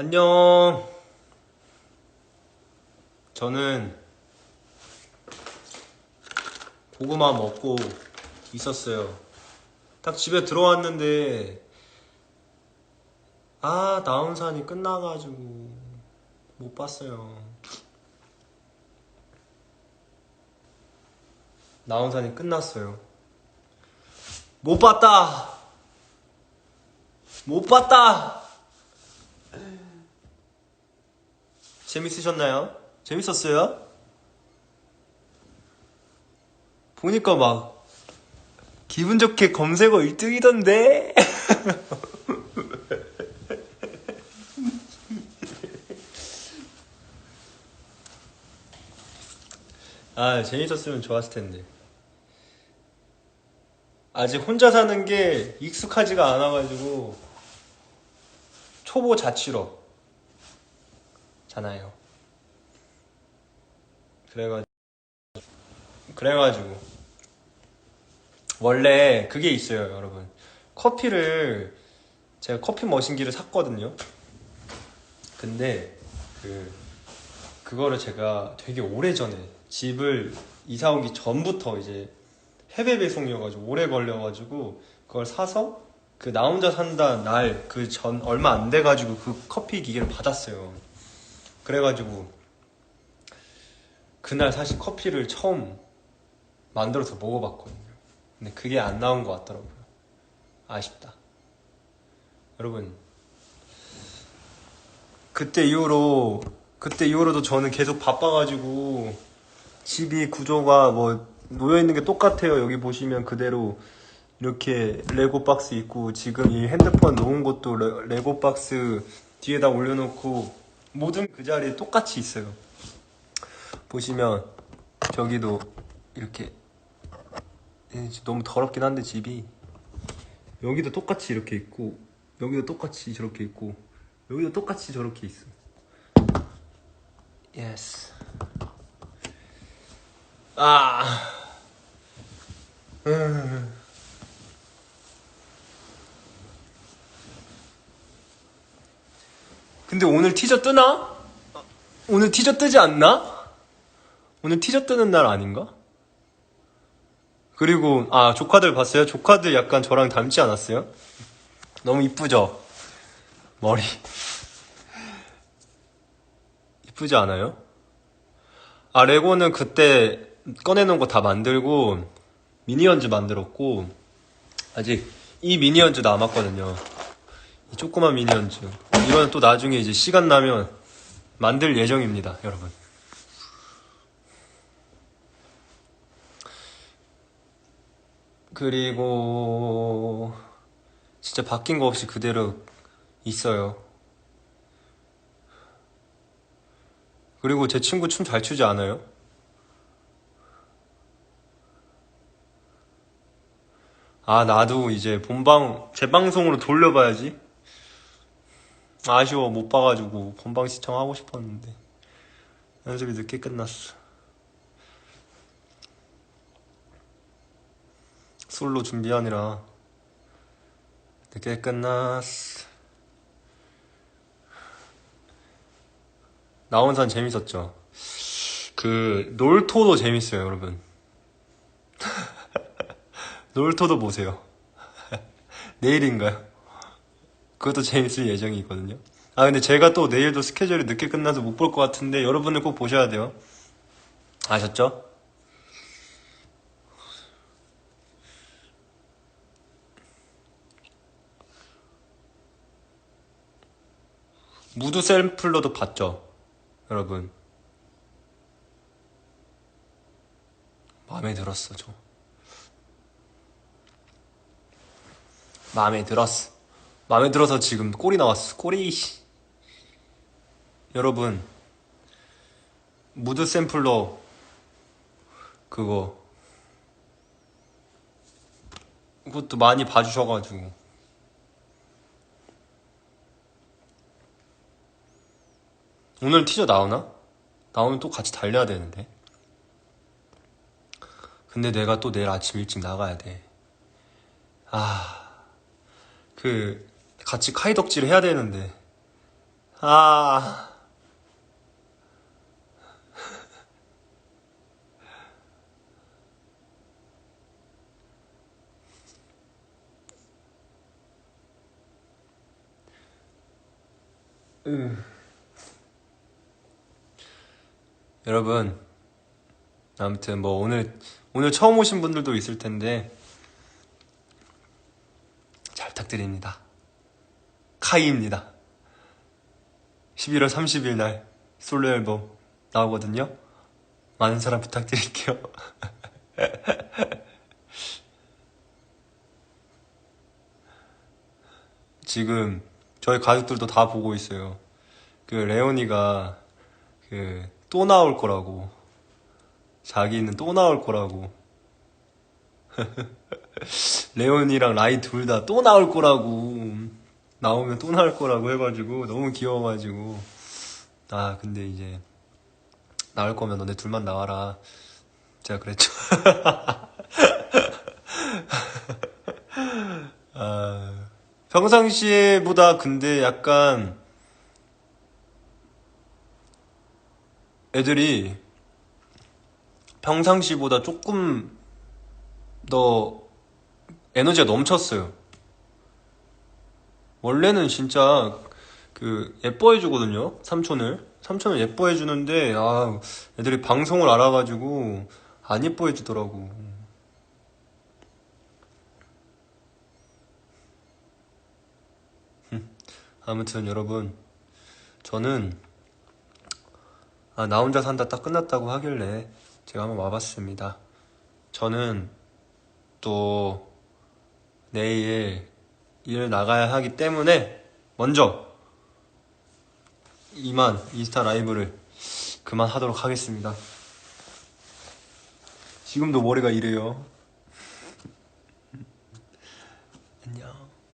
안녕. 저는 고구마 먹고 있었어요. 딱 집에 들어왔는데 아 나온산이 끝나가지고 못 봤어요. 나온산이 끝났어요. 못 봤다. 못 봤다. 재밌으셨나요? 재밌었어요? 보니까 막 기분 좋게 검색어 1등이던데? 아, 재밌었으면 좋았을 텐데. 아직 혼자 사는 게 익숙하지가 않아가지고 초보 자취로 잖아요. 그래가지고 그래가지고 원래 그게 있어요, 여러분. 커피를 제가 커피 머신기를 샀거든요. 근데 그 그거를 제가 되게 오래 전에 집을 이사 오기 전부터 이제 해외 배송이어가지고 오래 걸려가지고 그걸 사서 그 나 혼자 산다 날 그 전 얼마 안 돼가지고 그 커피 기계를 받았어요. 그래가지고 그날 사실 커피를 처음 만들어서 먹어봤거든요. 근데 그게 안 나온 것 같더라고요. 아쉽다. 여러분 그때 이후로 그때 이후로도 저는 계속 바빠가지고 집이 구조가 뭐 놓여 있는 게 똑같아요. 여기 보시면 그대로 이렇게 레고 박스 있고 지금 이 핸드폰 놓은 것도 레, 레고 박스 뒤에다 올려놓고 모든 그 자리에 똑같이 있어요. 보시면 저기도 이렇게 예, 너무 더럽긴 한데 집이 여기도 똑같이 이렇게 있고 여기도 똑같이 저렇게 있고 여기도 똑같이 저렇게 있어. 예스. 아. 음. 근데 오늘 티저 뜨나? 오늘 티저 뜨지 않나? 오늘 티저 뜨는 날 아닌가? 그리고 아 조카들 봤어요? 조카들 약간 저랑 닮지 않았어요? 너무 이쁘죠? 머리 이쁘지 않아요? 아 레고는 그때 꺼내놓은 거 다 만들고 미니언즈 만들었고 아직 이 미니언즈 남았거든요 이 조그만 미니언즈 이거는 또 나중에 이제 시간 나면 만들 예정입니다 여러분 그리고 진짜 바뀐 거 없이 그대로 있어요. 그리고 제 친구 춤 잘 추지 않아요? 아, 나도 이제 본방, 재방송으로 돌려봐야지. 아쉬워, 못 봐가지고 본방 시청하고 싶었는데. 연습이 늦게 끝났어. 솔로 준비하느라 늦게 끝났어. 나온산 재밌었죠? 그, 놀토도 재밌어요, 여러분. 놀토도 보세요. 내일인가요? 그것도 재밌을 예정이거든요. 아, 근데 제가 또 내일도 스케줄이 늦게 끝나서 못 볼 것 같은데 여러분은 꼭 보셔야 돼요. 아셨죠? 무드 샘플러도 봤죠? 여러분. 마음에 들었어, 저. 마음에 들었어. 마음에 들어서 지금 꼴이 나왔어. 씨. 여러분. 무드 샘플러, 그거. 그것도 많이 봐주셔가지고. 오늘 티저 나오나? 나오면 또 같이 달려야 되는데. 근데 내가 또 내일 아침 일찍 나가야 돼. 아, 그, 같이 카이덕질을 해야 되는데. 아. 음. 여러분, 아무튼 뭐 오늘 오늘 처음 오신 분들도 있을 텐데 잘 부탁드립니다. 카이입니다. 11월 30일 날 솔로 앨범 나오거든요. 많은 사랑 부탁드릴게요. 지금 저희 가족들도 다 보고 있어요. 그 레오니가 그 또 나올 거라고. 자기는 또 나올 거라고. 레온이랑 라이 둘 다 또 나올 거라고. 나오면 또 나올 거라고 해가지고 너무 귀여워가지고. 아, 근데 이제 나올 거면 너네 둘만 나와라. 제가 그랬죠. 아, 평상시에보다 근데 약간 애들이 평상시보다 조금 더 에너지가 넘쳤어요. 원래는 진짜 그 예뻐해 주거든요. 삼촌을. 삼촌을 예뻐해 주는데 아, 애들이 방송을 알아가지고 안 예뻐해 주더라고. 아무튼 여러분 저는 아, 나 혼자 산다 딱 끝났다고 하길래 제가 한번 와봤습니다. 저는 또 내일 일 나가야 하기 때문에 먼저 이만 인스타 라이브를 그만하도록 하겠습니다. 지금도 머리가 이래요. 안녕.